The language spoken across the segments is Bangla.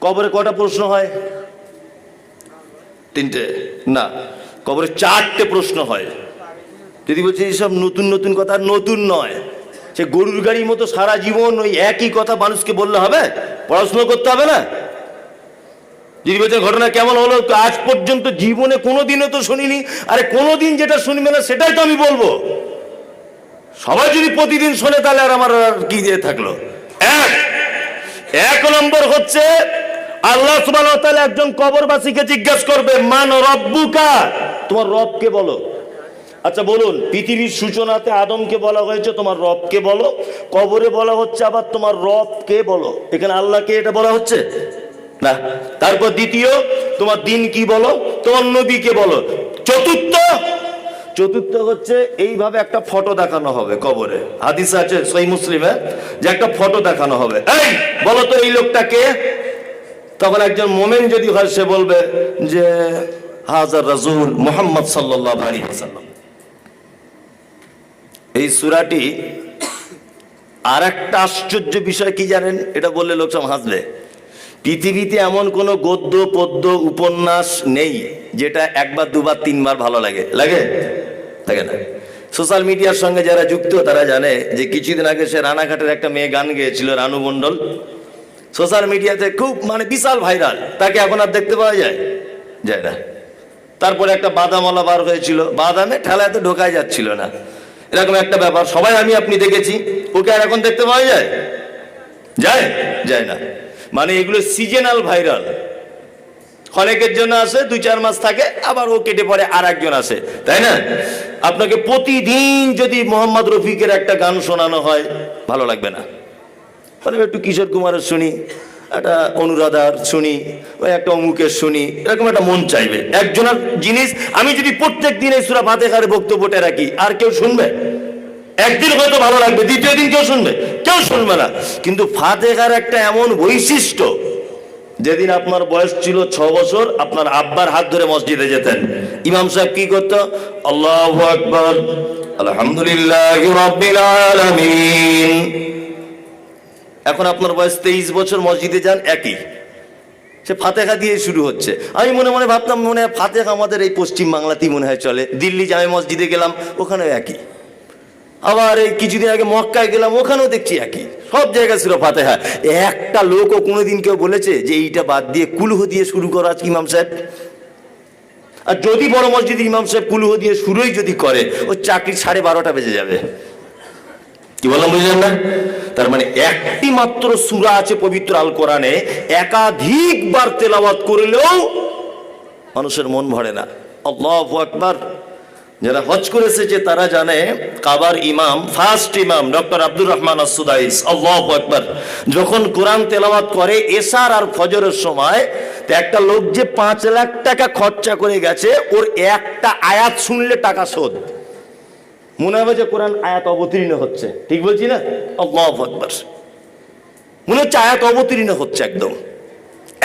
কবরে কটা প্রশ্ন হয়? তিনটে। না, কবরে চারটে প্রশ্ন হয়। যদি বলছে এইসব নতুন নতুন কথা নতুন নয়। সে গরুর গাড়ির মতো সারা জীবন ওই একই কথা মানুষকে বললে হবে? পড়াশোনা করতে হবে না? যদি বলছেন ঘটনা কেমন হলো? আজ পর্যন্ত জীবনে কোনোদিনও তো শুনিনি। আরে কোনোদিন যেটা শুনবে না, সেটাই তো আমি বলব। সবাই যদি প্রতিদিন শোনে, তাহলে আর আমার আর কি দিয়ে থাকল? এক। এক নম্বর হচ্ছে আল্লাহ তাআলা একজন কবরবাসীকে জিজ্ঞাসা করবে, মান রব্বুকা? তোমার রবকে বলো। আচ্ছা বলুন, পৃথিবীর সূচনাতে আদমকে বলা হয়েছে, তোমার রবকে বলো। কবরে বলা হচ্ছে, আবার তোমার রবকে বলো। এখানে আল্লাহকে এটা বলা হচ্ছে? না। তারপর দ্বিতীয়, তোমার দিন কি বলো? তোমার নবীকে বলো। চতুর্থ চতুর্থ হচ্ছে, এইভাবে একটা ফটো দেখানো হবে কবরে। হাদিস আছে সই মুসলিমে, যে একটা ফটো দেখানো হবে। এই, বলো তো এই লোকটাকে। তখন একজন মোমেন যদি হয়, সে বলবে যে, হাজার রাজুল মোহাম্মদ সাল্লাহ এই সুরাটি আর একটা আশ্চর্য বিষয় কি জানেন? এটা বললে লোক সব হাসবে। পৃথিবীতে এমন কোনো গদ্য, পদ্য, উপন্যাস নেই যেটা একবার, দুবার, তিনবার ভালো লাগে। লাগে? লাগে না। সোশ্যাল মিডিয়ার সঙ্গে যারা যুক্ত, তারা জানে যে কিছুদিন আগে সে রানাঘাটের একটা মেয়ে গান গেয়েছিল, রানু মণ্ডল। সোশ্যাল মিডিয়াতে খুব মানে বিশাল ভাইরাল। তাকে এখন আর দেখতে পাওয়া যায়। যায় না। তারপরে একটা বাদামওয়ালা বার হয়েছিল। বাদামে ঠেলায় তো ঢোকাই যাচ্ছিল না। এরকম একটা ব্যাপার। সবাই আমি আপনি দেখেছি। ওকে আর এখন দেখতে পাওয়া যায়? যায়? যায় না। মানে এগুলো সিজনাল ভাইরাল। অনেকের জন্য আসে দুই চার মাস থাকে, আবার ও কেটে পড়ে আর একজন আসে তাই না? আপনাকে প্রতিদিন যদি মোহাম্মদ রফিকের একটা গান শোনানো হয়, ভালো লাগবে না। মানে একটু কিশোর কুমারের শুনি, একটা অনুরাধার শুনি একটা অমুকের শুনি, এরকম একটা মন চাইবে। একজনের জিনিস, আমি যদি প্রত্যেক দিন এই সুরা ফাতেহারে বক্তব্যটা রাখি, আর কেউ শুনবে? একদিন হয়তো ভালো লাগবে, দ্বিতীয় দিন কেউ শুনবে কেউ শুনবে না। কিন্তু ফাতেহার একটা এমন বৈশিষ্ট্য, যেদিন আপনার বয়স ছিল ছ বছর, আপনার আব্বার হাত ধরে মসজিদে যেতেন। ইমাম সাহেব কি করতো? আল্লাহ আকবর, আলহামদুলিল্লাহ এখন আপনার বয়স তেইশ বছর, মসজিদে যান, একই। সে ফাতেখা দিয়ে শুরু হচ্ছে। আমি মনে মনে ভাবতাম, মনে হয় ফাতেখা আমাদের এই পশ্চিম বাংলাতেই মনে হয় চলে। দিল্লি জামে মসজিদে গেলাম, ওখানেও একই। আবার এই কিছুদিন আগে মক্কায় গেলাম, ওখানেও দেখছি একই। সব জায়গায় ছিল ফাতেহা। একটা লোকও কোনোদিন কেউ বলেছে যে এইটা বাদ দিয়ে কুলহ দিয়ে শুরু করো আজকে ইমাম সাহেব। আর যদি বড় মসজিদে ইমাম সাহেব কুলহ দিয়ে শুরুই যদি করে, ও চাকরি সাড়ে বারোটা বেজে যাবে। কি বললাম বুঝলেন না? তার মানে একটি মাত্র সুরা আছে পবিত্র আল কোরআনে একাধিকবার তেলাওয়াত করলেও মানুষের মন ভরে না। আল্লাহু আকবার। যারা হজ করে এসেছে তারা জানে, কাবার ইমাম, ফার্স্ট ইমাম, doctor Abdur Rahman As Sudais আল্লাহ আকবার। যখন কোরআন তেলাওয়াত করে এশার আর ফজরের সময়, তো একটা লোক যে পাঁচ লাখ টাকা খরচা করে গেছে, ওর একটা আয়াত শুনলে টাকা শোধ। মনে হবে যে কোরআন আয়াত অবতীর্ণ হচ্ছে, ঠিক বলছি না? আকবার। মনে হচ্ছে আয়াত অবতীর্ণ হচ্ছে একদম।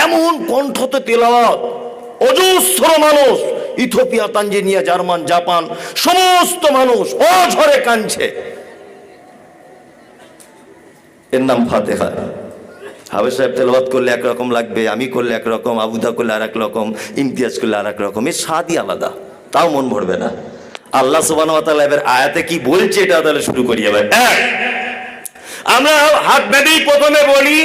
এমন কণ্ঠতে তেলাওয়াত, অজস্র মানুষ ইথোপিয়া তানজেনিয়া, জার্মান, জাপান, সমস্ত মানুষ অঝরে কাঁদছে। এর নাম ফাতেহা। হাবে সাহেব তেলাওয়াত করলে একরকম লাগবে, আমি করলে একরকম আবুদা করলে আর এক রকম, ইমতিয়াজ করলে আর এক রকম এর স্বাদই আলাদা, তাও মন ভরবে না। আল্লাহ সুবান আয়াতে কি বলছে এটা তাহলে শুরু করি এবার। আমরা হাত বেঁধেই প্রথমে বলি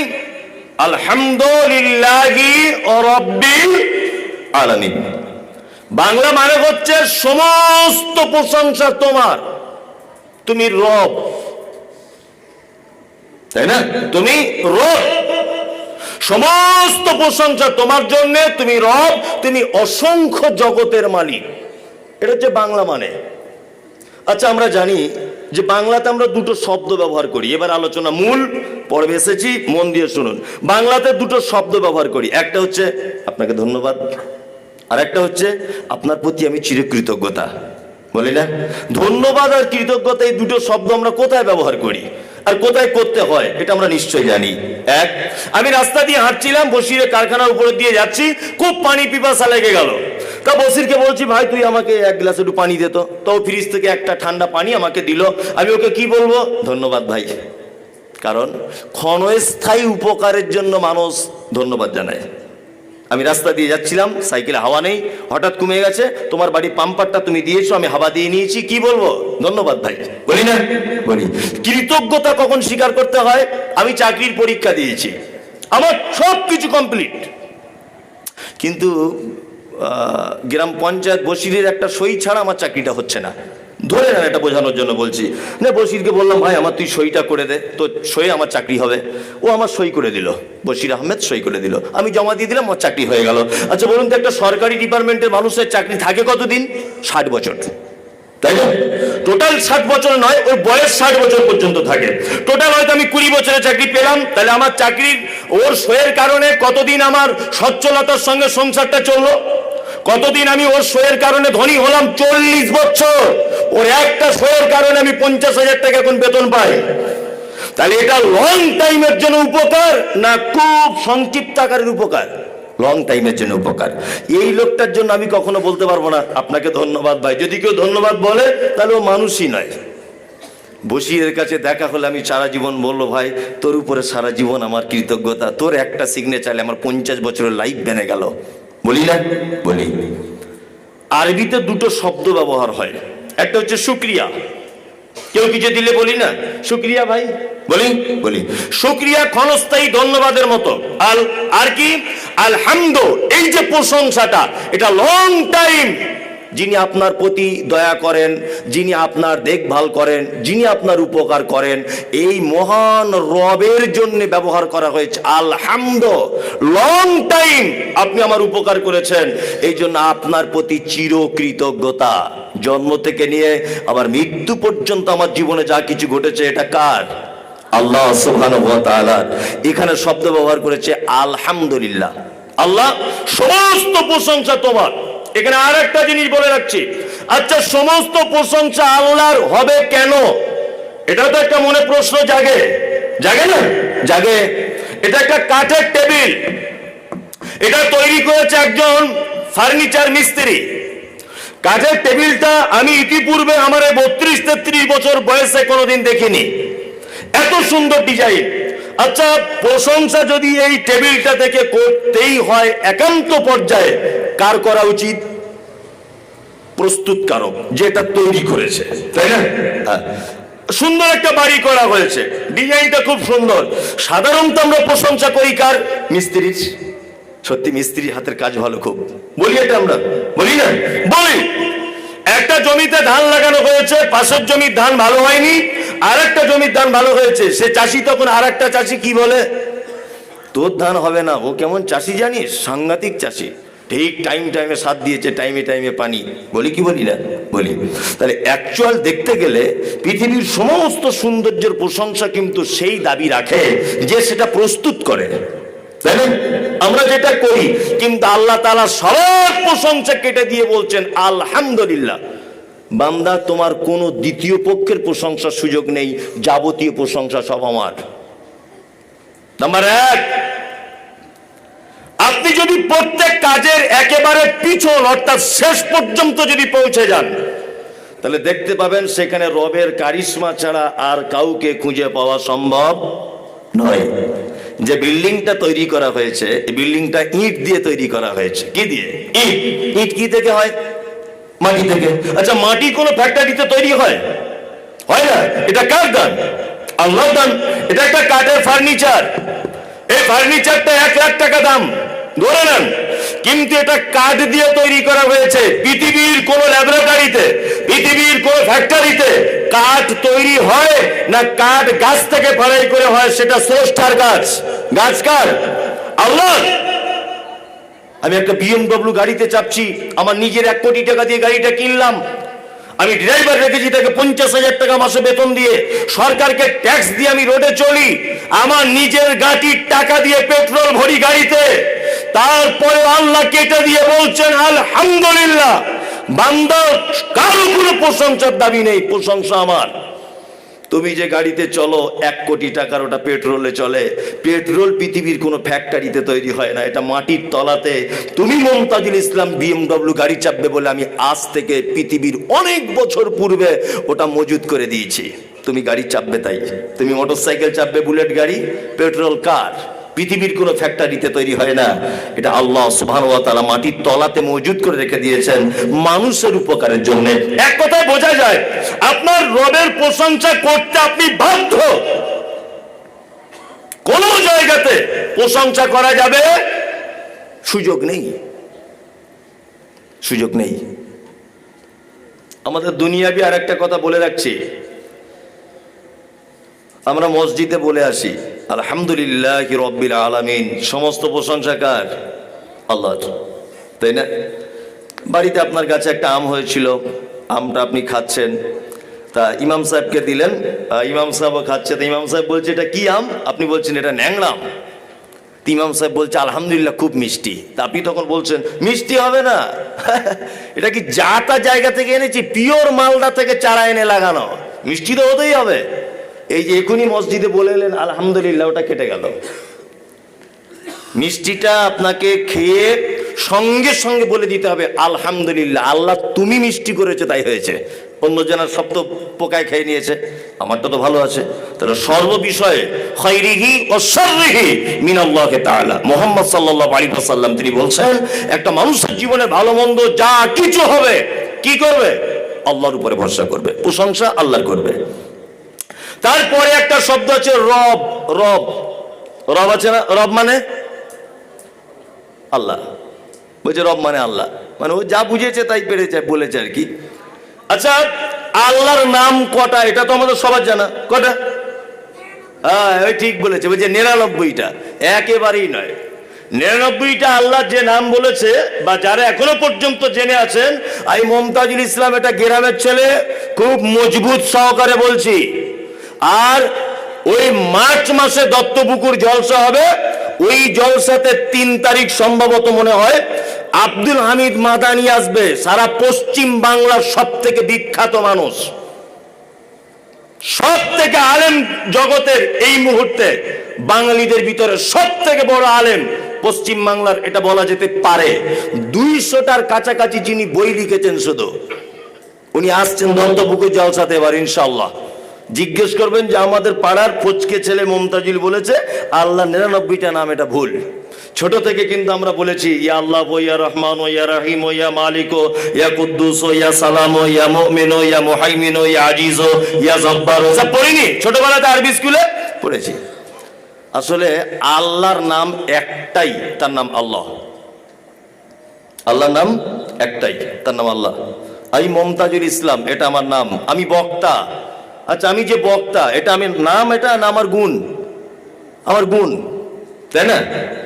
বাংলা মানে হচ্ছে সমস্ত প্রশংসা তোমার। তুমি রব। তাই না? তুমি রব। সমস্ত প্রশংসা তোমার জন্য, তুমি রব, তুমি অসংখ্য জগতের মালিক। এটা হচ্ছে বাংলা মানে। আচ্ছা আমরা জানি যে বাংলাতে আমরা দুটো শব্দ ব্যবহার করি। এবার আলোচনা মূল, পর্বে এসেছি, মন দিয়ে শুনুন। বাংলাতে দুটো শব্দ ব্যবহার করি। একটা হচ্ছে, আপনাকে ধন্যবাদ। আর একটা হচ্ছে, আপনার প্রতি আমি চিরকৃতজ্ঞতা। বলি না? ধন্যবাদ আর কৃতজ্ঞতা, এই দুটো শব্দ আমরা কোথায় ব্যবহার করি? আর কোথায় করতে হয়, এটা আমরা নিশ্চয়ই জানি। এক, আমি রাস্তা দিয়ে হাঁটছিলাম বসিরে কারখানার উপরে দিয়ে যাচ্ছি, খুব পানি পিপাসা লেগে গেল। তা বসিরকে বলছি, ভাই, তুই আমাকে এক গ্লাস একটু পানি দে তো। তো ফ্রিজ থেকে একটা ঠান্ডা পানি আমাকে দিল। আমি ওকে কি বলব? ধন্যবাদ, ভাই। কারণ ক্ষণস্থায়ী উপকারের জন্য মানুষ ধন্যবাদ জানায়। আমি রাস্তা দিয়ে যাচ্ছিলাম, সাইকেলে হাওয়া নেই, হঠাৎ কমে গেছে। তোমার বাড়ি পাম্পারটা তুমি দিয়েছ, আমি হাওয়া দিয়ে নিয়েছি, কি বলব? ধন্যবাদ, ভাই। বলি না? বলি। কৃতজ্ঞতা কখন স্বীকার করতে হয়? আমি চাকরির পরীক্ষা দিয়েছি। আমার সব কিছু কমপ্লিট কিন্তু গ্রাম পঞ্চায়েত বসিরের একটা সই ছাড়া আমার চাকরিটা হচ্ছে না। ধরে নেন এটা বোঝানোর জন্য বলছি। না বসিরকে বললাম, ভাই, আমার তুই সইটা করে দে। তো সই আমার চাকরি হবে। ও আমার সই করে দিল। বসির আহমেদ সই করে দিল। আমি জমা দিয়ে দিলাম, আমার চাকরি হয়ে গেল। আচ্ছা বলুন তো, একটা সরকারি ডিপার্টমেন্টের মানুষের চাকরি থাকে কতদিন? ষাট বছর। তাই না? টোটাল ষাট বছর নয়, ওর বয়স ষাট বছর পর্যন্ত থাকে। টোটাল হয়তো আমি কুড়ি বছরের চাকরি পেলাম। তাহলে আমার চাকরির, ওর সইয়ের কারণে কতদিন আমার সচ্ছলতার সঙ্গে সংসারটা চলল? কতদিন আমি ওর সইয়ের কারণে ধনী হলাম? চল্লিশ বছর। ওর একটা সইয়ের কারণে আমি পঞ্চাশ হাজার টাকা এখন বেতন পাই। তাহলে এটা লং টাইমের জন্য উপকার না খুব সংক্ষিপ্ত আকারের উপকার? লং টাইমের জন্য উপকার। এই লোকটার জন্য আমি কখনো বলতে পারব না, আপনাকে ধন্যবাদ ভাই। যদি কেউ ধন্যবাদ বলে, তাহলে ও মানুষই নয়। বসিরের কাছে দেখা হলে আমি সারা জীবন বলল ভাই, তোর উপরে সারা জীবন আমার কৃতজ্ঞতা। তোর একটা সিগনেচারে আমার পঞ্চাশ বছরের লাইফ বেনে গেল। বলি না? বলি। আরবিতে দুটো শব্দ ব্যবহার হয়। একটা হচ্ছে শুক্রিয়া। কেউ কিছু দিলে বলি না? শুক্রিয়া ভাই। বলি? বলি। শুক্রিয়া ক্ষণস্থায়ী ধন্যবাদের মতো। আল আর কি? আলহামদ। এই যে প্রশংসাটা, এটা লং টাইম যিনি আপনার প্রতি দয়া করেন, যিনি আপনার দেখভাল করেন, যিনি আপনার উপকার করেন, এই মহান রবের জন্য ব্যবহার করা হয়েছে। আলহামদ লং টাইম আপনি আমার উপকার করেছেন। এই জন্য আপনার প্রতি চির কৃতজ্ঞতা জন্ম থেকে নিয়ে আবার মৃত্যু পর্যন্ত আমার জীবনে যা কিছু ঘটেছে, এটা কার? আল্লাহ এখানে শব্দ ব্যবহার করেছে, আলহামদুলিল্লাহ। আল্লাহ, সমস্ত প্রশংসা তোমার। এখানে আর একটা জিনিস বলে রাখছি। আচ্ছা সমস্ত প্রশংসা আল্লাহর হবে কেন? এটা তো একটা মনে প্রশ্ন জাগে। জাগে না? জাগে। এটা একটা কাঠের টেবিল। এটা তৈরি করেছে একজন ফার্নিচার মিস্ত্রি। কাঠের টেবিলটা আমি ইতিপূর্বে আমার বত্রিশ তেত্রিশ বছর বয়সে কোনোদিন দেখিনি। এত সুন্দর ডিজাইন। আচ্ছা প্রশংসা যদি এই টেবিলটা থেকে করতেই হয় একান্ত পর্যায়ে, কার করা উচিত? প্রস্তুতকারক, যেটা তৈরি করেছে, তাই না? হ্যাঁ। সুন্দর একটা বাড়ি করা হয়েছে, ডিজাইনটা খুব সুন্দর। সাধারণত আমরা প্রশংসা করি কার? মিস্ত্রির। সত্যি মিস্ত্রির হাতের কাজ ভালো খুব। বলি এটা আমরা, বলি না? বলি। একটা জমিতে ধান লাগানো হয়েছে, পাশের জমির ধান ভালো হয়নি আর একটা জমির ধান ভালো হয়েছে। সে চাষি তখন আর একটা চাষি কি বলে? তোর ধান হবে না, ও কেমন চাষি জানিস? সাংঘাতিক চাষি। ঠিক টাইম টাইমে সাথ দিয়েছে টাইমে টাইমে পানি। বলি কি বলি না বলি, তাহলে অ্যাকচুয়াল দেখতে গেলে পৃথিবীর সমস্ত সৌন্দর্যের প্রশংসা কিন্তু সেই দাবি রাখে যে সেটা প্রস্তুত করে। তাই আমরা যেটা করি, কিন্তু আল্লাহ তালা সবার প্রশংসা কেটে দিয়ে বলছেন, আলহামদুলিল্লাহ। বান্দা, তোমার কোনো দ্বিতীয় পক্ষের প্রশংসার সুযোগ নেই, যাবতীয় প্রশংসা সব আমার। নাম্বার এক, আপনি যদি প্রত্যেক কাজের একেবারে পিছন, অর্থাৎ শেষ পর্যন্ত যদি পৌঁছে যান, তাহলে দেখতে পাবেন সেখানে রবের কারিশ্মা ছাড়া আর কাউকে খুঁজে পাওয়া সম্ভব নয়। যে বিল্ডিংটা তৈরি করা হয়েছে, এই বিল্ডিংটা ইট দিয়ে তৈরি করা হয়েছে। কি দিয়ে? ইট। ইট কি থেকে হয়? মাটি থেকে। আচ্ছা মাটি কোনো ফ্যাক্টরিতে তৈরি হয়? হয় না। এটা কার দান? আল্লাহ দান। এটা একটা কাঠের ফার্নিচার। এই ফার্নিচারটা এক লাখ টাকা দাম। ধরে নেন। কিন্তু এটা কাঠ দিয়ে তৈরি করা হয়েছে। পৃথিবীর কোন ল্যাবরেটরিতে, পৃথিবীর কোন ফ্যাক্টরিতে কাঠ তৈরি হয় না কাঠ গাছ থেকে ফাড়াই করে হয়, সেটা স্রষ্টার গাছ। গাছ কার? আল্লাহ! আমি একটা বিএমডব্লিউ গাড়িতে চাপছি, আমার নিজের এক কোটি টাকা দিয়ে গাড়িটা কিনলাম। আমি ড্রাইভার রেখেছি তাকে পঞ্চাশ হাজার টাকা মাসে বেতন দিয়ে। সরকারকে ট্যাক্স দিয়ে আমি রোডে চলি। আমার নিজের গাড়ির টাকা দিয়ে পেট্রোল ভরি গাড়িতে। তারপরে আল্লাহ কেটে দিয়ে বলছেন, আলহামদুলিল্লাহ। বান্দা, কারও কোনো প্রশংসার দাবি নেই, প্রশংসা আমার। তুমি যে গাড়িতে চলো, এক কোটি টাকার ওটা পেট্রোলে চলে। পেট্রোল পৃথিবীর কোনো ফ্যাক্টরিতে তৈরি হয় না, এটা মাটির তলাতে। তুমি মমতাজুল ইসলাম বিএমডব্লিউ গাড়ি চাপবে বলে আমি আজ থেকে পৃথিবীর অনেক বছর পূর্বে ওটা মজুদ করে দিয়েছি। তুমি গাড়ি চাপবে তাই। তুমি মোটর সাইকেল চাপবে, বুলেট গাড়ি, পেট্রোল কার? পৃথিবীর কোনো ফ্যাক্টরিতে তৈরি হয় না। এটা আল্লাহ সুবহান ওয়া তাআলা মাটির তলাতে মজুদ করে রেখে দিয়েছেন মানুষের উপকারের জন্য। এক কথায় বোঝা যায়, আপনার রবের প্রশংসা করতে আপনি বাধ্য। কোন জায়গাতে প্রশংসা করা যাবে, সুযোগ নেই। সুযোগ নেই। আমাদের দুনিয়াবি আর একটা কথা বলে রাখছি। আমরা মসজিদে বলে আসি আলহামদুলিল্লাহ রব্বিল আলামিন। সমস্ত প্রশংসা কার? আল্লাহ তাই না? বাড়িতে আপনার কাছে একটা আম হয়েছিল, আমটা আপনি খাচ্ছেন। তা ইমাম সাহেবকে দিলেন ইমাম সাহেবও খাচ্ছে, তা ইমাম সাহেব বলছে, এটা কি আম? আপনি বলছেন, এটা তা ইমাম সাহেব বলছে, আলহামদুলিল্লাহ, খুব মিষ্টি। তা আপনি তখন বলছেন, মিষ্টি হবে না? এটা কি যা তা জায়গা থেকে এনেছি? পিওর মালদা থেকে চারা এনে লাগানো। মিষ্টি তো হতেই হবে। এই যে এখনই মসজিদে বলে এলেন, আলহামদুলিল্লাহ, ওটা কেটে গেল। মিষ্টিটা আপনাকে খেয়ে সঙ্গে সঙ্গে বলে দিতে হবে, আলহামদুলিল্লাহ, আল্লাহ তুমি মিষ্টি করেছ, তাই হয়েছে। অন্য জনের সব তো পোকায় খেয়ে নিয়েছে আমারটা তো ভালো আছে। তাহলে সর্ব বিষয়ে খৈরিহি মিনাল্লাহকে মোহাম্মদ সাল্লাল্লাহু আলাইহি সাল্লাম তিনি বলছেন, একটা মানুষের জীবনে ভালো মন্দ যা কিছু হবে, কি করবে? আল্লাহর উপরে ভরসা করবে, প্রশংসা আল্লাহর করবে। তারপরে একটা শব্দ আছে রব রব। রব আছে না? রব মানে? আল্লাহ। বলছে রব মানে আল্লাহ। মানে ও যা বুঝেছে তাই পেরেছে, বলেছে আর কি। আচ্ছা আল্লাহর নাম কটা? এটা তো আমাদের সবার জানা। কটা? হ্যাঁ ওই ঠিক বলেছে। বলছে নিরানব্বইটা। একেবারেই নয়। নিরানব্বইটা আল্লাহ যে নাম বলেছে, বা যারা এখনও পর্যন্ত জেনে আছেন, আমি মমতাজুল ইসলাম এটা গ্রামের ছেলে, খুব মজবুত সহকারে বলছি। আর ওই মার্চ মাসে দত্তপুকুর জলসা হবে, ওই জলসাতে তিন তারিখ সম্ভবত মনে হয় আব্দুল হামিদ মাদানি আসবে, সারা পশ্চিম বাংলার সব থেকে বিখ্যাত মানুষ। সব থেকে আলেম জগতের এই মুহূর্তে বাঙালিদের ভিতরে সব থেকে বড় আলেম পশ্চিম বাংলার, এটা বলা যেতে পারে। দুইশোটার কাছাকাছি যিনি বই লিখেছেন শুধু, উনি আসছেন দন্তপুকুর জলসাতে এবার ইনশাল্লাহ জিজ্ঞেস করবেন যে আমাদের পাড়ার ফচকে ছেলে মমতাজুল বলেছে, আল্লাহ নিরানব্বইটা নাম এটা ভুল। ছোট থেকে কিন্তু আমরা বলেছি, ইয়া আল্লাহ ইয়া রহমান ইয়া রাহিম ইয়া মালিক ইয়া কুদ্দুস ইয়া সালাম ইয়া মুমিন ইয়া মুহাইমিন ইয়া আজিজ ইয়া জব্বার সব পড়িনি। ছোটবেলাতে আরবি স্কুলে পড়েছি। আসলে আল্লাহর নাম একটাই, তার নাম আল্লাহ। আল্লাহর নাম একটাই, তার নাম আল্লাহ। আমি মমতাজুল ইসলাম, এটা আমার নাম। আমি বক্তা। আচ্ছা আমি যে বক্তা, এটা আমি, নাম এটা না আমার গুণ? আমার গুণ, তাই না?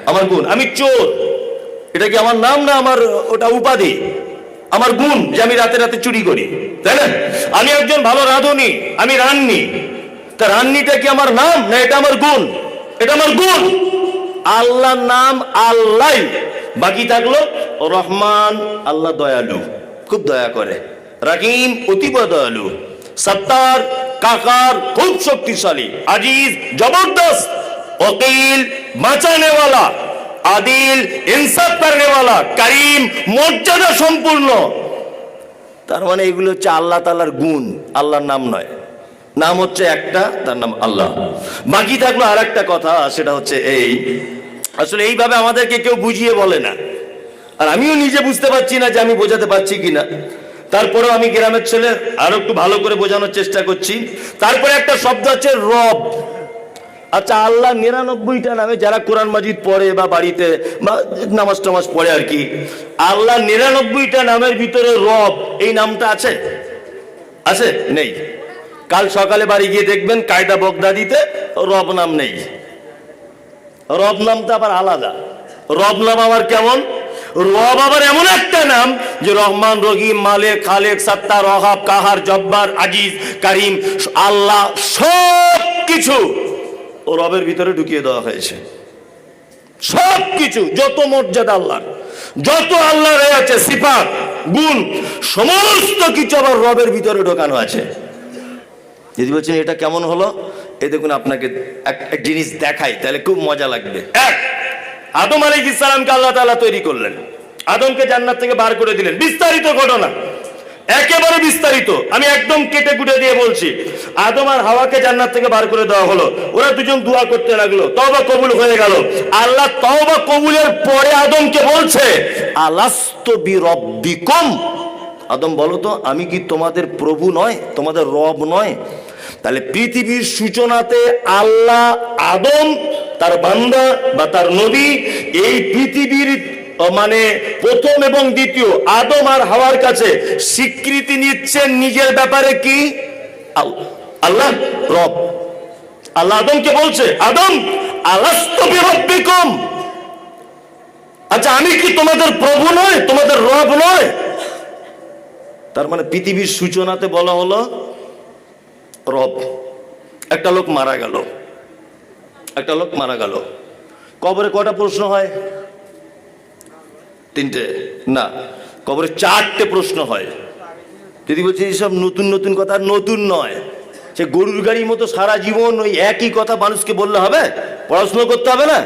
আমার গুণ। আমি চোর। এটা কি আমার নাম না আমার, ওটা উপাধি? আমার গুণ যে আমি রাতে রাতে চুরি করি, তাই না? আমি একজন ভালো রাঁধুনি, আমি রাননি তা রান্নিটা কি আমার নাম না এটা আমার গুণ? এটা আমার গুণ। আল্লাহর নাম আল্লাহ। বাকি থাকল রহমান, আল্লাহ দয়ালু। খুব দয়া করে। রাকিম অতীব দয়ালু। সত্তার, কাকার খুব শক্তিশালী, আজিজ, জবরদস্ত ওকিল বাঁচানেওয়ালা, আদিল, ইনসাফ করনেওয়ালা, করিম, মর্যাদা সম্পূর্ণ। তার মানে এগুলো হচ্ছে আল্লাহ তালার গুণ, আল্লাহর নাম নয়। নাম হচ্ছে একটা, তার নাম আল্লাহ। বাকি থাকল আর একটা কথা, সেটা হচ্ছে এই। আসলে এইভাবে আমাদেরকে কেউ বুঝিয়ে বলে না। আর আমিও নিজে বুঝতে পারছি না যে আমি বোঝাতে পারছি কিনা। তারপরেও আমি গ্রামের ছেলে, আরও একটু ভালো করে বোঝানোর চেষ্টা করছি। তারপরে একটা শব্দ আছে, রব। আচ্ছা আল্লাহ নিরানব্বইটা নামে যারা কোরআন মাজিদ পড়ে বা বাড়িতে বা নামাজ টামাজ পড়ে আর কি, আল্লাহ নিরানব্বইটা নামের ভিতরে রব, এই নামটা আছে? আছে? নেই। কাল সকালে বাড়ি গিয়ে দেখবেন কায়দা বগদাদিতে রব নাম নেই। রব নামটা আবার আলাদা। রব নাম আবার কেমন? রব আবার এমন একটা নাম যে রহমান, রহিম, মালেক, খালেক সত্তা রহাব কাহার, জব্বার, আজিজ, কারিম, আল্লাহ সব কিছু ও রবের ভিতরে ঢুকিয়ে দেওয়া হয়েছে। সব কিছু যত মর্যাদা আল্লাহর, যত আল্লাহর এ আছে, সিফাত, গুণ, সমস্ত কিছু আবার রবের ভিতরে ঢোকানো আছে। যদি বলছেন, এটা কেমন হলো? এই দেখুন, আপনাকে এক জিনিস দেখাই, তাহলে খুব মজা লাগবে। এক আদম আলাইহিস ইসলামকে আল্লাহ তাআলা তৈরি করলেন। আদমকে জান্নাত থেকে বার করে দিলেন। বিস্তারিত ঘটনা। একেবারে বিস্তারিত। আমি একদম কেটে কুটে দিয়ে বলছি। আদম আর হাওয়াকে জান্নাত থেকে বার করে দেওয়া হলো। ওরা দুজন দোয়া করতে লাগল। তওবা কবুল হয়ে গেল। আল্লাহ তওবা কবুলের পরে আদমকে বলছে, আলাস্ত বিরব্বিকুম। আদম, বলো তো, আমি কি তোমাদের প্রভু নয়? তোমাদের রব নয়? তাহলে পৃথিবীর সূচনাতে আল্লাহ আদম তার বান্দা বা তার নবী এই পৃথিবীর মানে প্রথম এবং দ্বিতীয় আদম আর হাওয়ার কাছে স্বীকৃতি নিচ্ছেন নিজের ব্যাপারে কি? আল্লাহ, রব। আল্লাহ আদমকে বলছে, আদম, আলাস্ত বিরব্বিকুম। আচ্ছা আমি কি তোমাদের প্রভু নয় তোমাদের রব নয় তার মানে পৃথিবীর সূচনাতে বলা হলো রব। একটা লোক মারা গেল। একটা লোক মারা গেল। কবরে কটা প্রশ্ন হয়? তিনটে। না, কবরে চারটে প্রশ্ন হয়। যদি বলছি এইসব নতুন নতুন কথা নতুন নয়। সে গরুর গাড়ির মতো সারা জীবন ওই একই কথা মানুষকে বললে হবে? পড়াশোনা করতে হবে না?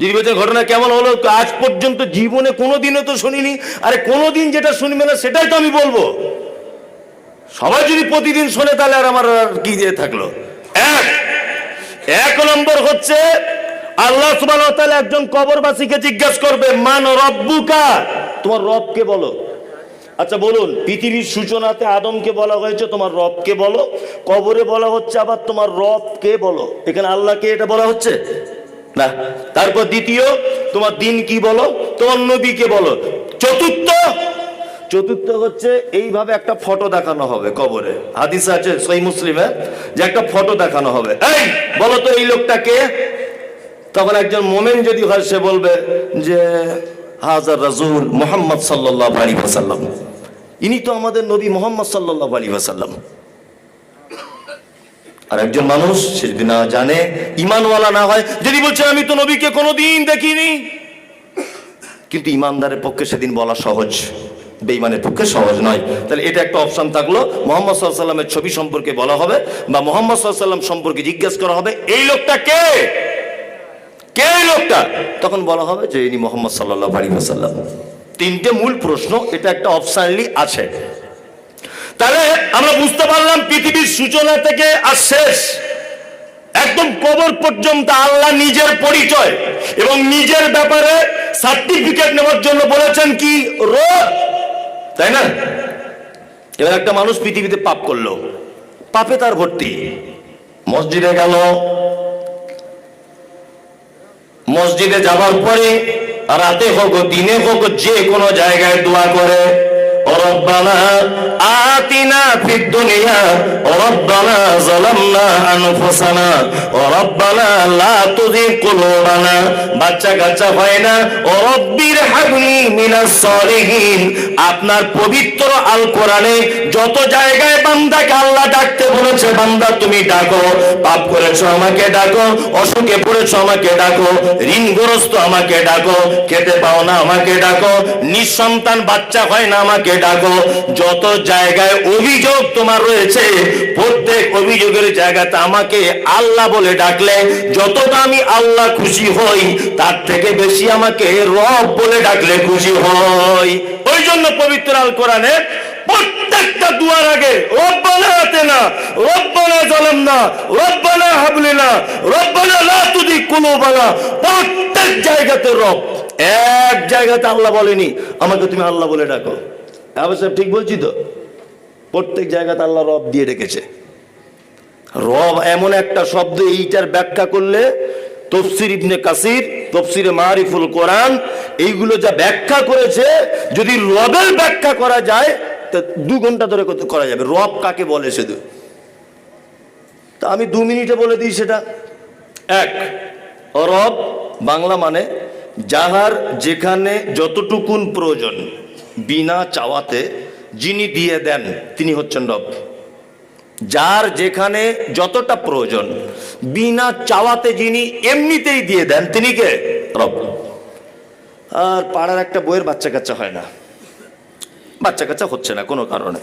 যদি বলছেন ঘটনা কেমন হলো? আজ পর্যন্ত জীবনে কোনোদিনও তো শুনিনি। আরে কোনোদিন যেটা শুনবে না, সেটাই তো আমি বলব। সবাই যদি প্রতিদিন শোনে, তাহলে আর আমার আর কি দিয়ে থাকল? এক এক নম্বর হচ্ছে, আল্লাহ ওয়া একজন কবরবাসীকে জিজ্ঞেস করবে, মান রব্বুকা? তোমার রবকে বলো। আচ্ছা বলুন, পৃথিবীর সূচনাতে আদমকে বলা হয়েছে, তোমার রবকে বলো। কবরে বলা হচ্ছে, আবার তোমার রবকে বলো। এখানে আল্লাহকে এটা বলা হচ্ছে? না। তারপর দ্বিতীয়, তোমার দিন কি বলো? তোমার নবীকে বলো। চতুর্থ চতুর্থ হচ্ছে এইভাবে একটা ফটো দেখানো হবে কবরে। হাদিস আছে সই মুসলিমে যে একটা ফটো দেখানো হবে। এই, বলো তো এই লোকটাকে তখন একজন মোমেন যদি হয়, সে বলবে যে হাজার রাজুল মোহাম্মদ সাল্লাহ আলী ওয়াসাল্লাম। ইনি তো আমাদের নবী মোহাম্মদ সাল্লাহ আলী ওয়াসাল্লাম। আর একজন মানুষ, সে যদি না জানে ইমানওয়ালা না হয়, যদি বলছে, আমি তো নবীকে কোনোদিন দেখিনি। কিন্তু ইমানদারের পক্ষে সেদিন বলা সহজ। বেইমানের পক্ষে সহজ নয়। তাহলে এটা একটা অপশন থাকল, মোহাম্মদ সাল্লামের ছবি সম্পর্কে বলা হবে বা মোহাম্মদ সাল্লাম সম্পর্কে জিজ্ঞেস করা হবে, এই লোকটা কে? কে লোকটা? তখন বলা হবে যে ইনি মোহাম্মদ সাল্লাহ আলী সাল্লাম তিনটে মূল প্রশ্ন, এটা একটা অপশনালি আছে। তাহলে আমরা বুঝতে পারলাম পৃথিবীর সূচনা থেকে আর শেষ। একদম কবর পর্যন্ত আল্লাহ নিজের পরিচয় এবং নিজের ব্যাপারে সার্টিফিকেট নেওয়ার জন্য বলেছেন কি? রোগ তাই না? এবার একটা মানুষ পৃথিবীতে পাপ করল। পাপে তার ভর্তি। মসজিদে গেল। মসজিদে যাবার পরে রাতে হোক, দিনে হোক, যে কোনো জায়গায় দোয়া করে। কুলুবানা। বাচ্চা কাচ্চা হয় না, ও রব্বির হাবনি মিনাস সলিহিন। আপনার পবিত্র আল কোরআনে যত জায়গায় বান্দাকে আল্লাহ ডাকতে বলেছে, বান্দা তুমি ডাকো, পাপ করেছ আমাকে ডাকো, অসুখে পড়েছো আমাকে ডাকো, ঋণগ্রস্ত আমাকে ডাকো, খেতে পাও না আমাকে ডাকো, নিঃসন্তান বাচ্চা হয় না আমাকে ডাকো যত জায়গায় অভিযোগ তোমার রয়েছে, প্রত্যেক অভিযোগের জায়গাতে আমাকে আল্লাহ বলে ডাকলে যতটা আমি আল্লাহ খুশি হই, তার থেকে বেশি আমাকে রব বলে ডাকলে খুশি হই। ওই জন্য পবিত্র আল কোরআনে প্রত্যেকটা দুয়ার আগে, রব্বানা রব্বানা রব্বানা রব্বানা প্রত্যেক জায়গাতে রব। এক জায়গাতে আল্লাহ বলেনি, আমাকে তুমি আল্লাহ বলে ডাকো। সাহেব ঠিক বলছি তো? প্রত্যেক জায়গাতে আল্লাহ রব দিয়ে রেখেছে। রব এমন একটা শব্দ এইটার ব্যাখ্যা করলে তফসির ইবনে কাসির, তফসিরে মারিফুল কোরআন, এইগুলো যা ব্যাখ্যা করেছে, যদি রবের ব্যাখ্যা করা যায়, তা দু ঘণ্টা ধরে করা যাবে? রব কাকে বলে শুধু? তা আমি দু মিনিটে বলে দিই সেটা। এক, রব বাংলা মানে যাহার যেখানে যতটুকুন প্রয়োজন। বিনা চাওয়াতে যিনি দিয়ে দেন, তিনি হচ্ছেন রব। যার যেখানে যতটা প্রয়োজন, বিনা চাওয়াতে যিনি এমনিতেই দিয়ে দেন, তিনি কে? রব। আর পাড়ার একটা বইয়ের বাচ্চা কাচ্চা হয় না। বাচ্চা কাচ্চা হচ্ছে না কোনো কারণে।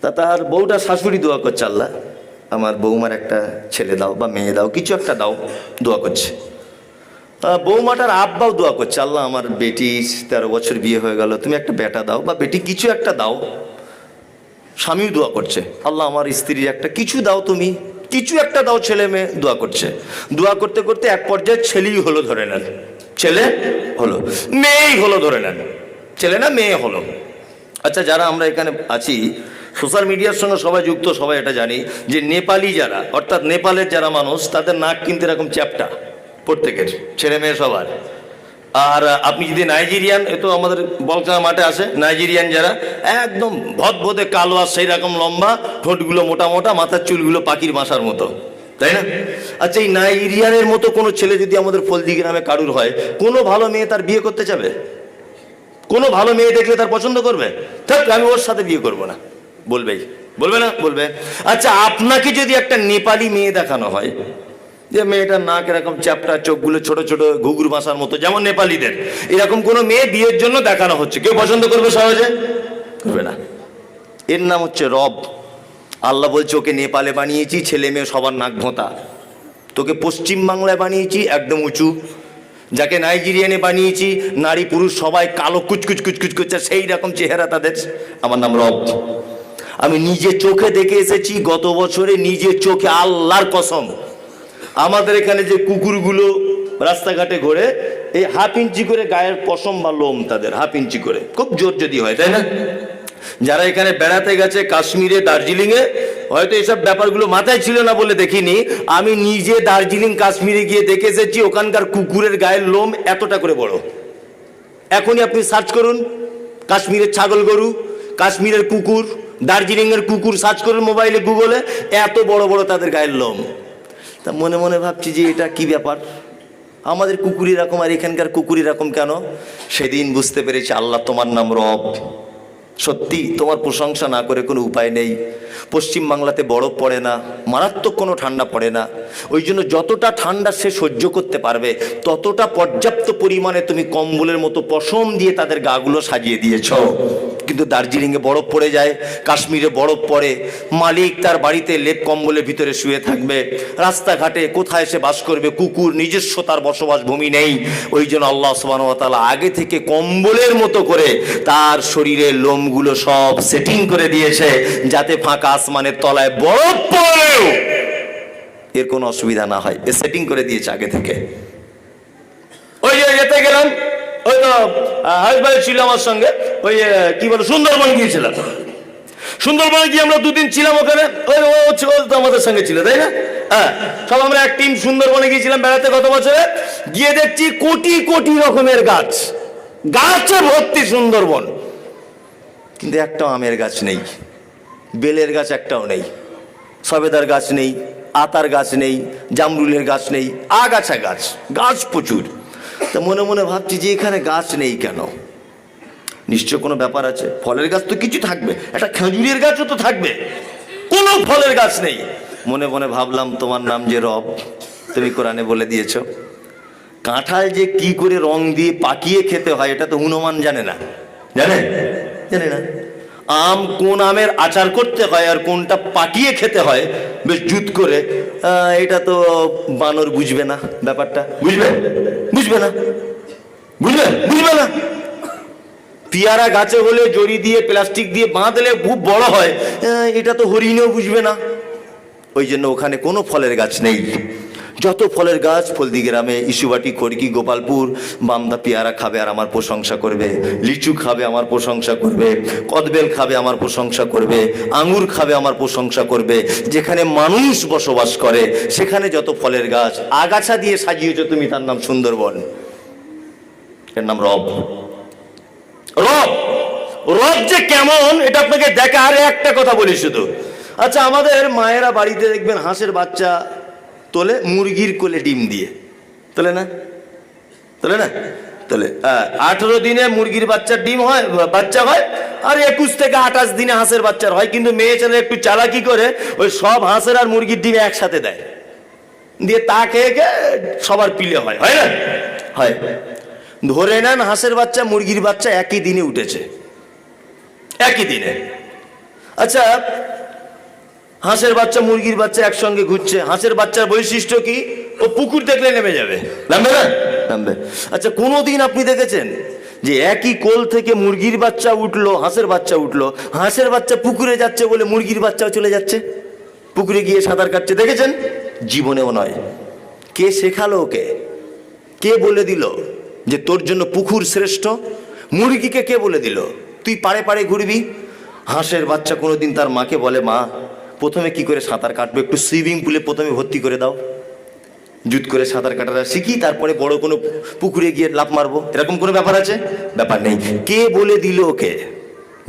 তা তার বউটা শাশুড়ি দোয়া করছে, আল্লাহ। আমার বৌমার একটা ছেলে দাও বা মেয়ে দাও, কিছু একটা দাও, দোয়া করছে। বৌমাটার আব্বাও দোয়া করছে, আল্লাহ, আমার বেটি তেরো বছর বিয়ে হয়ে গেল, তুমি একটা বেটা দাও বা বেটি কিছু একটা দাও। স্বামীও দোয়া করছে, আল্লাহ, আমার স্ত্রীর একটা কিছু দাও তুমি, কিছু একটা দাও ছেলে মেয়ে, দোয়া করছে। দোয়া করতে করতে এক পর্যায়ে ছেলেই হলো ধরে নেন, ছেলে হলো, মেয়েই হলো ধরে নেন, ছেলে না মেয়ে হলো। আচ্ছা যারা আমরা এখানে আছি, সোশ্যাল মিডিয়ার সঙ্গে সবাই যুক্ত, সবাই এটা জানি যে নেপালি যারা, অর্থাৎ নেপালের যারা মানুষ, তাদের নাক কিন্তু এরকম চ্যাপটা। প্রত্যেকের, ছেলে মেয়ে সবার। আর আপনি যদি নাইজেরিয়ান, এ তো আমাদের বলকা মাঠে আসে নাইজেরিয়ান যারা, একদম ভদভদে কালো আর সেই রকম লম্বা, ঠোঁটগুলো মোটা মোটা, মাথার চুলগুলো পাখির বাসার মতো। তাই না? আচ্ছা এই নাইজেরিয়ানের মতো কোনো ছেলে যদি আমাদের ফলদি গ্রামে কারুর হয়, কোনো ভালো মেয়ে তার বিয়ে করতে যাবে কোনো ভালো মেয়ে দেখলে তার পছন্দ করবে? থাক, আমি ওর সাথে বিয়ে করব না। বলবেই। বলবে না? বলবে। আচ্ছা আপনাকে যদি একটা নেপালি মেয়ে দেখানো হয় যে মেয়েটার নাক এরকম চ্যাপটা, চোখগুলো ছোট ছোট ঘুঘুর বাসার মতো, যেমন নেপালিদের। এরকম কোনো মেয়ে বিয়ের জন্য দেখানো হচ্ছে। কেউ পছন্দ করবে সহজে? করবে না। এর নাম হচ্ছে রব। আল্লাহ বলছে, ওকে নেপালে বানিয়েছি, ছেলে মেয়ে সবার নাক ভোঁতা। তোকে পশ্চিম বাংলায় বানিয়েছি, একদম উঁচু। যাকে নাইজেরিয়ানে বানিয়েছি, নারী পুরুষ সবাই কালো কুচকুচ কুচকুচ করছে, সেই রকম চেহারা তাদের। আমার নাম রব। আমি নিজে চোখে দেখে এসেছি, গত বছরে নিজে চোখে আল্লাহর কসম। আমাদের এখানে যে কুকুরগুলো রাস্তাঘাটে ঘোরে, এই হাফ ইঞ্চি করে গায়ের পশম বা লোম তাদের, হাফ ইঞ্চি করে। খুব জোর যদি হয়, তাই না? যারা এখানে বেড়াতে গেছে কাশ্মীরে, দার্জিলিংয়ে, হয়তো এইসব ব্যাপারগুলো মাথায় ছিল না বলে দেখিনি। আমি নিজে দার্জিলিং, কাশ্মীরে গিয়ে দেখে এসেছি, ওখানকার কুকুরের গায়ের লোম এতটা করে বড়। এখনই আপনি সার্চ করুন, কাশ্মীরের ছাগল গরু, কাশ্মীরের কুকুর, দার্জিলিংয়ের কুকুর সার্চ করুন মোবাইলে, গুগলে, এত বড় বড় তাদের গায়ের লোম। তা মনে মনে ভাবছি যে এটা কি ব্যাপার? আমাদের কুকুর রকম আর এখানকার কুকুর রকম কেন? সেদিন বুঝতে পেরেছি আল্লাহ তোমার নাম রব। সত্যি তোমার প্রশংসা না করে কোনো উপায় নেই। পশ্চিম বাংলাতে বরফ পড়ে না, মারাত্মক কোনো ঠান্ডা পড়ে না। ওই জন্য যতটা ঠান্ডা সে সহ্য করতে পারবে, ততটা পর্যাপ্ত পরিমাণে তুমি কম্বলের মতো পশম দিয়ে তাদের গাগুলো সাজিয়ে দিয়েছ। কিন্তু দার্জিলিংয়ে বরফ পড়ে যায়, কাশ্মীরে বরফ পড়ে, মালিক তার বাড়িতে লেপ কম্বলের ভিতরে শুয়ে থাকবে। রাস্তাঘাটে কোথায় সে বাস করবে, কুকুর নিজস্ব তার বসবাস ভূমি নেই। ওই জন্য আল্লাহ সুবাহতালা আগে থেকে কম্বলের মতো করে তার শরীরের লোমগুলো সব সেটিং করে দিয়েছে যাতে ফাঁকা আসমানের তলায় বরফ পড়েও এর কোনো অসুবিধা না হয়। এ সেটিং করে দিয়েছে আগে থেকে। ওই যে যেতে গেলাম। ওই তো হাসবাই ছিল আমার সঙ্গে। ওই কি বলে, সুন্দরবন গিয়েছিলাম। সুন্দরবনে গিয়ে আমরা দুদিন ছিলাম ওখানে। ওই, ও তো আমাদের সঙ্গে ছিল, তাই না? হ্যাঁ সব আমরা এক টিম সুন্দরবনে গিয়েছিলাম বেড়াতে গত বছরে? গিয়ে দেখছি কোটি কোটি রকমের গাছ। গাছে ভর্তি সুন্দরবন। কিন্তু একটাও আমের গাছ নেই, বেলের গাছ একটাও নেই, সবেদার গাছ নেই, আতার গাছ নেই, জামরুলের গাছ নেই, আগাছা গাছ গাছ প্রচুর। তা মনে মনে ভাবছি যে এখানে গাছ নেই কেন? নিশ্চয় কোনো ব্যাপার আছে? ফলের গাছ তো কিছু থাকবে, একটা খেজুরের গাছও তো থাকবে, কোনো ফলের গাছ নেই। মনে মনে ভাবলাম তোমার নাম যে রব, তুমি কোরআনে বলে দিয়েছ, কাঁঠাল যে কি করে রং দিয়ে পাকিয়ে খেতে হয়, এটা তো হনুমান জানে না। জানে? জানে না। আম কোন আমের আচার করতে হয় আর কোনটা পাটিয়ে খেতে হয়? বেশ জুত করে। এটা তো বানর বুঝবে না ব্যাপারটা। বুঝবে? বুঝবে না। বুঝবে? বুঝবে না। পিয়ারা গাছে হলে জড়ি দিয়ে প্লাস্টিক দিয়ে বাঁধলে খুব বড় হয়। এটা তো হরিণেও বুঝবে না। ওই জন্য ওখানে কোনো ফলের গাছ নেই। যত ফলের গাছ, ফলদি গ্রামে ইসুবাটি খড়কি গোপালপুর বামদা পেয়ারা খাবে আর আমার প্রশংসা করবে। লিচু খাবে, আমার প্রশংসা করবে। কদবেল খাবে, আমার প্রশংসা করবে। আঙুর খাবে, আমার প্রশংসা করবে। যেখানে মানুষ বসবাস করে, সেখানে যত ফলের গাছ, আগাছা দিয়ে সাজিয়েছো তুমি তার নাম সুন্দরবন। এর নাম রব। রব! রব যে কেমন, এটা আপনাকে দেখা আর একটা কথা বলি শুধু। আচ্ছা আমাদের মায়েরা বাড়িতে দেখবেন হাঁসের বাচ্চা তোলে মুরগির কোলে ডিম দিয়ে। তোলে না? তোলে না? তোলে। আঠেরো দিনে মুরগির বাচ্চার ডিম হয়, বাচ্চা হয়, আর একুশ থেকে আঠাশ দিনে হাঁসের বাচ্চার হয়। কিন্তু মেয়ে ছেলে একটু চালাকি করে, ওই সব হাঁসের আর মুরগির ডিম একসাথে দেয়। দিয়ে তা খেয়ে খেয়ে সবার পিলে হয়। হয় না? হয়। ধরে নেন হাঁসের বাচ্চা, মুরগির বাচ্চা একই দিনে উঠেছে। একই দিনে। আচ্ছা হাঁসের বাচ্চা মুরগির বাচ্চা একসঙ্গে ঘুরছে। হাঁসের বাচ্চার বৈশিষ্ট্য কি? ও পুকুর দেখলে নেমে যাবে। নামবে না? নামবে। আচ্ছা কোনোদিন আপনি দেখেছেন যে একই কোল থেকে মুরগির বাচ্চা উঠল হাঁসের বাচ্চা উঠল হাঁসের বাচ্চা পুকুরে যাচ্ছে বলে মুরগির বাচ্চাও চলে যাচ্ছে? পুকুরে গিয়ে সাঁতার কাটছে। দেখেছেন? জীবনেও নয়। কে শেখালো ওকে? কে বলে দিল যে তোর জন্য পুকুর শ্রেষ্ঠ? মুরগিকে কে বলে দিল? তুই পাড়ে পাড়ে ঘুরবি? হাঁসের বাচ্চা কোনোদিন তার মাকে বলে মা প্রথমে কি করে সাঁতার কাটবো? একটু সুইমিং পুলে প্রথমে ভর্তি করে দাও। জুত করে সাঁতার কাটাটা শিখি, তারপরে বড় কোনো পুকুরে গিয়ে লাফ মারবো। এরকম কোনো ব্যাপার আছে? ব্যাপার নেই। কে বলে দিল ওকে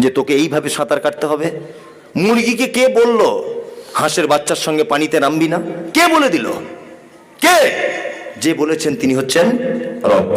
যে তোকে এইভাবে সাঁতার কাটতে হবে? মুরগিকে কে বলল, হাঁসের বাচ্চার সঙ্গে পানিতে নামবি না? কে বলে দিল? কে? যে বলেছেন তিনি হচ্ছেন রব।